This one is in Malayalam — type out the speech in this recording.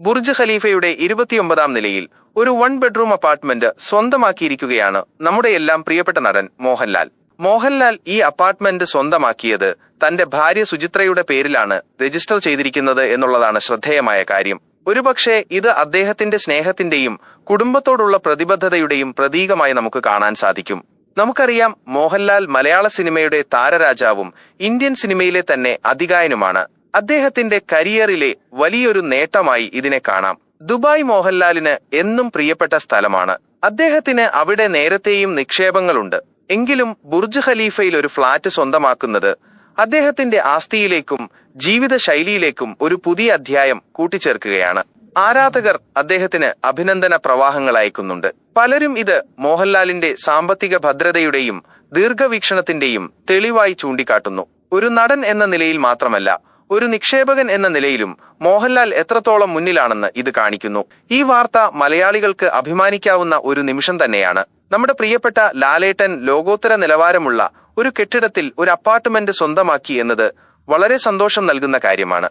ബുർജ് ഖലീഫയുടെ ഇരുപത്തിയൊമ്പതാം നിലയിൽ ഒരു വൺ ബെഡ്റൂം അപ്പാർട്ട്മെന്റ് സ്വന്തമാക്കിയിരിക്കുകയാണ് നമ്മുടെ എല്ലാം പ്രിയപ്പെട്ട നടൻ മോഹൻലാൽ. മോഹൻലാൽ ഈ അപ്പാർട്ട്മെന്റ് സ്വന്തമാക്കിയത് തന്റെ ഭാര്യ സുചിത്രയുടെ പേരിലാണ് രജിസ്റ്റർ ചെയ്തിരിക്കുന്നത് എന്നുള്ളതാണ് ശ്രദ്ധേയമായ കാര്യം. ഒരുപക്ഷെ ഇത് അദ്ദേഹത്തിന്റെ സ്നേഹത്തിന്റെയും കുടുംബത്തോടുള്ള പ്രതിബദ്ധതയുടെയും പ്രതീകമായി നമുക്ക് കാണാൻ സാധിക്കും. നമുക്കറിയാം മോഹൻലാൽ മലയാള സിനിമയുടെ താരരാജാവും ഇന്ത്യൻ സിനിമയിലെ തന്നെ അധികായനുമാണ് അദ്ദേഹത്തിന്റെ കരിയറിലെ വലിയൊരു നേട്ടമായി ഇതിനെ കാണാം. ദുബായ് മോഹൻലാലിന് എന്നും പ്രിയപ്പെട്ട സ്ഥലമാണ്. അദ്ദേഹത്തിന് അവിടെ നേരത്തെയും നിക്ഷേപങ്ങളുണ്ട്. എങ്കിലും ബുർജ് ഖലീഫയിൽ ഒരു ഫ്ളാറ്റ് സ്വന്തമാക്കുന്നത് അദ്ദേഹത്തിന്റെ ആസ്തിയിലേക്കും ജീവിത ശൈലിയിലേക്കും ഒരു പുതിയ അധ്യായം കൂട്ടിച്ചേർക്കുകയാണ്. ആരാധകർ അദ്ദേഹത്തിന് അഭിനന്ദന പ്രവാഹങ്ങൾ അയക്കുന്നുണ്ട്. പലരും ഇത് മോഹൻലാലിന്റെ സാമ്പത്തിക ഭദ്രതയുടെയും ദീർഘവീക്ഷണത്തിന്റെയും തെളിവായി ചൂണ്ടിക്കാട്ടുന്നു. ഒരു നടൻ എന്ന നിലയിൽ മാത്രമല്ല ഒരു നിക്ഷേപകൻ എന്ന നിലയിലും മോഹൻലാൽ എത്രത്തോളം മുന്നിലാണെന്ന് ഇത് കാണിക്കുന്നു. ഈ വാർത്ത മലയാളികൾക്ക് അഭിമാനിക്കാവുന്ന ഒരു നിമിഷം തന്നെയാണ്. നമ്മുടെ പ്രിയപ്പെട്ട ലാലേട്ടൻ ലോകോത്തര നിലവാരമുള്ള ഒരു കെട്ടിടത്തിൽ ഒരു അപ്പാർട്ട്മെന്റ് സ്വന്തമാക്കി എന്നത് വളരെ സന്തോഷം നൽകുന്ന കാര്യമാണ്.